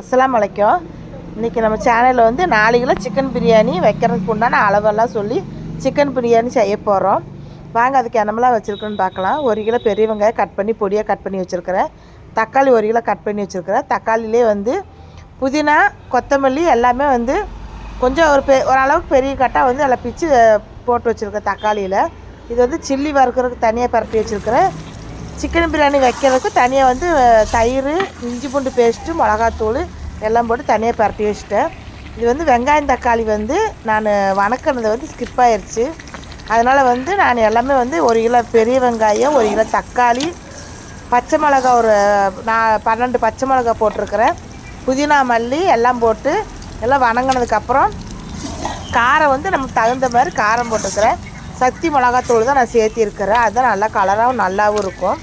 அஸ்லாம் அலைக்கும் இன்றைக்கி நம்ம சேனலில் வந்து நாலு கிலோ சிக்கன் பிரியாணி வைக்கிறதுக்கு உண்டான அளவெல்லாம் சொல்லி சிக்கன் பிரியாணி செய்ய போகிறோம் வாங்க அதுக்கு என்னமெல்லாம் வச்சுருக்கோன்னு பார்க்கலாம். ஒரு கிலோ பெரிய வெங்காயம் கட் பண்ணி பொடியாக கட் பண்ணி வச்சுருக்கிறேன். தக்காளி ஒரு கிலோ கட் பண்ணி வச்சுருக்கிறேன். தக்காளிலே வந்து புதினா கொத்தமல்லி எல்லாமே வந்து கொஞ்சம் ஒரு பெ ஓரளவுக்கு பெரிய கட்டாக வந்து அதில் பிச்சு போட்டு வச்சுருக்கேன் தக்காளியில். இது வந்து சில்லி வறுக்கிறதுக்கு தனியாக பரட்டி வச்சுருக்கிறேன். சிக்கன் பிரியாணி வைக்கிறதுக்கு தனியாக வந்து தயிர் இஞ்சி பூண்டு பேஸ்ட்டு மிளகாத்தூள் எல்லாம் போட்டு தனியாக பரட்டி வச்சுட்டேன். இது வந்து வெங்காயம் தக்காளி வந்து நான் வணக்கினது வந்து ஸ்கிப் ஆயிடுச்சு அதனால் வந்து நான் எல்லாமே வந்து ஒரு கிலோ பெரிய வெங்காயம் ஒரு கிலோ தக்காளி பச்சை மிளகா ஒரு நான் பன்னெண்டு பச்சை மிளகா போட்டிருக்கிறேன். புதினா மல்லி எல்லாம் போட்டு எல்லாம் வணங்கினதுக்கப்புறம் காரம் வந்து நமக்கு தகுந்த மாதிரி காரம் போட்டுக்கிறேன். சக்தி மிளகாத்தூள் தான் நான் சேர்த்திருக்கிறேன். அதுதான் நல்லா கலராகவும் நல்லாவும் இருக்கும்.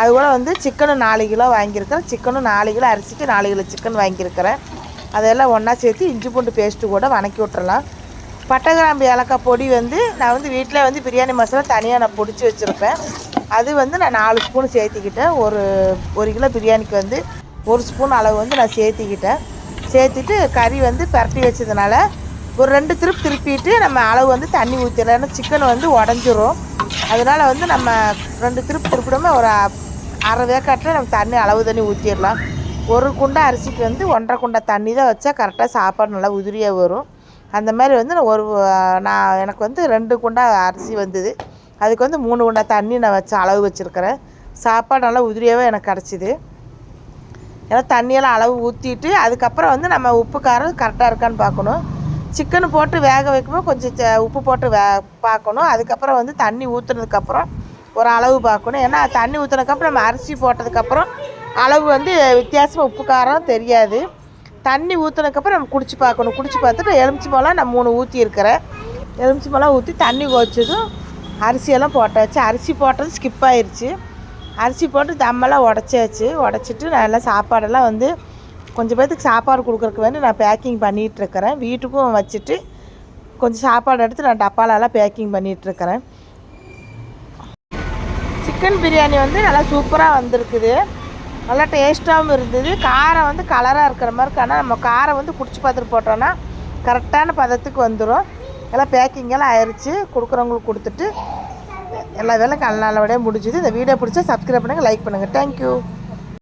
அது கூட வந்து சிக்கனும் நாலு கிலோ வாங்கியிருக்கிறேன். சிக்கனும் நாலு கிலோ அரிசிக்கு நாலு கிலோ சிக்கன் வாங்கியிருக்கிறேன். அதெல்லாம் ஒன்றா சேர்த்து இஞ்சி பூண்டு பேஸ்ட்டு கூட வணக்கி விட்டுறலாம். பட்டை கிராம்பு ஏலக்காய் பொடி வந்து நான் வந்து வீட்டில் வந்து பிரியாணி மசாலா தனியாக நான் பிடிச்சி வச்சுருப்பேன். அது வந்து நான் நாலு ஸ்பூன் சேர்த்திக்கிட்டேன். ஒரு ஒரு கிலோ பிரியாணிக்கு வந்து ஒரு ஸ்பூன் அளவு வந்து நான் சேர்த்திக்கிட்டேன். சேர்த்துட்டு கறி வந்து பரட்டி வச்சதுனால ஒரு ரெண்டு திருப்பு திருப்பிட்டு நம்ம அளவு வந்து தண்ணி ஊற்றிடலாம் ஏன்னா சிக்கன் வந்து உடஞ்சிரும். அதனால் வந்து நம்ம ரெண்டு திருப்பு திருப்பிடாமல் ஒரு அரை வேக்காட்டில் நம்ம தண்ணி அளவு தண்ணி ஊற்றிடலாம் ஒரு குண்டா அரிசிக்கு வந்து ஒன்றரை குண்டா தண்ணி தான் வச்சா கரெக்டாக சாப்பாடு நல்லா உதிரியாக வரும். அந்த மாதிரி வந்து நான் ஒரு நான் எனக்கு வந்து ரெண்டு குண்டா அரிசி வந்தது. அதுக்கு வந்து மூணு குண்டா தண்ணி நான் வச்ச அளவு வச்சுருக்கிறேன். சாப்பாடு நல்லா உதிரியாகவே எனக்கு கிடச்சிது. ஏன்னா தண்ணியெல்லாம் அளவு ஊற்றிட்டு அதுக்கப்புறம் வந்து நம்ம உப்பு காரம் கரெக்டாக இருக்கான்னு பார்க்கணும். சிக்கன் போட்டு வேக வைக்கும்போது கொஞ்சம் ச- உப்பு போட்டு வே பார்க்கணும். அதுக்கப்புறம் வந்து தண்ணி ஊற்றுனதுக்கப்புறம் ஒரு அளவு பார்க்கணும். ஏன்னா தண்ணி ஊற்றுனதுக்கப்புறம் நம்ம அரிசி போட்டதுக்கப்புறம் அளவு வந்து வித்தியாசமாக உப்பு காரம் தெரியாது. தண்ணி ஊற்றுனதுக்கப்புறம் நம்ம குடிச்சு பார்க்கணும். குடிச்சு பார்த்துட்டு எலுமிச்சி பழம் நான் மூணு ஊற்றியிருக்கிறேன் எலுமிச்சி பழம் ஊற்றி தண்ணி கொதிச்சதும் அரிசியெல்லாம் போட்டாச்சு. அரிசி போட்டது ஸ்கிப் ஆயிடுச்சு அரிசி போட்டு தம்மெல்லாம் உடச்சாச்சு. உடச்சிட்டு நல்லா சாப்பாடெல்லாம் வந்து கொஞ்சம் பேர்த்துக்கு சாப்பாடு கொடுக்குறக்கு வேண்டி நான் பேக்கிங் பண்ணிகிட்ருக்கிறேன் வீட்டுக்கும் வச்சுட்டு கொஞ்சம் சாப்பாடு எடுத்து நான் டப்பாலெல்லாம் பேக்கிங் பண்ணிகிட்ருக்கிறேன் சிக்கன் பிரியாணி வந்து நல்லா சூப்பராக வந்திருக்குது. நல்லா டேஸ்ட்டாகவும் இருந்தது. காரம் வந்து கலராக இருக்கிற மாதிரி இருக்கு. ஆனால் நம்ம காரம் வந்து குடிச்சு பார்த்துட்டு போட்டோன்னா கரெக்டான பதத்துக்கு வந்துடும் எல்லாம் பேக்கிங்கெல்லாம் ஆயிடுச்சு கொடுக்குறவங்களுக்கு கொடுத்துட்டு எல்லா வேலையும் நல்ல நல்லபடியாக முடிஞ்சுது. இந்த வீடியோ பிடிச்சா சப்ஸ்கிரைப் பண்ணுங்கள் லைக் பண்ணுங்கள் தேங்க்யூ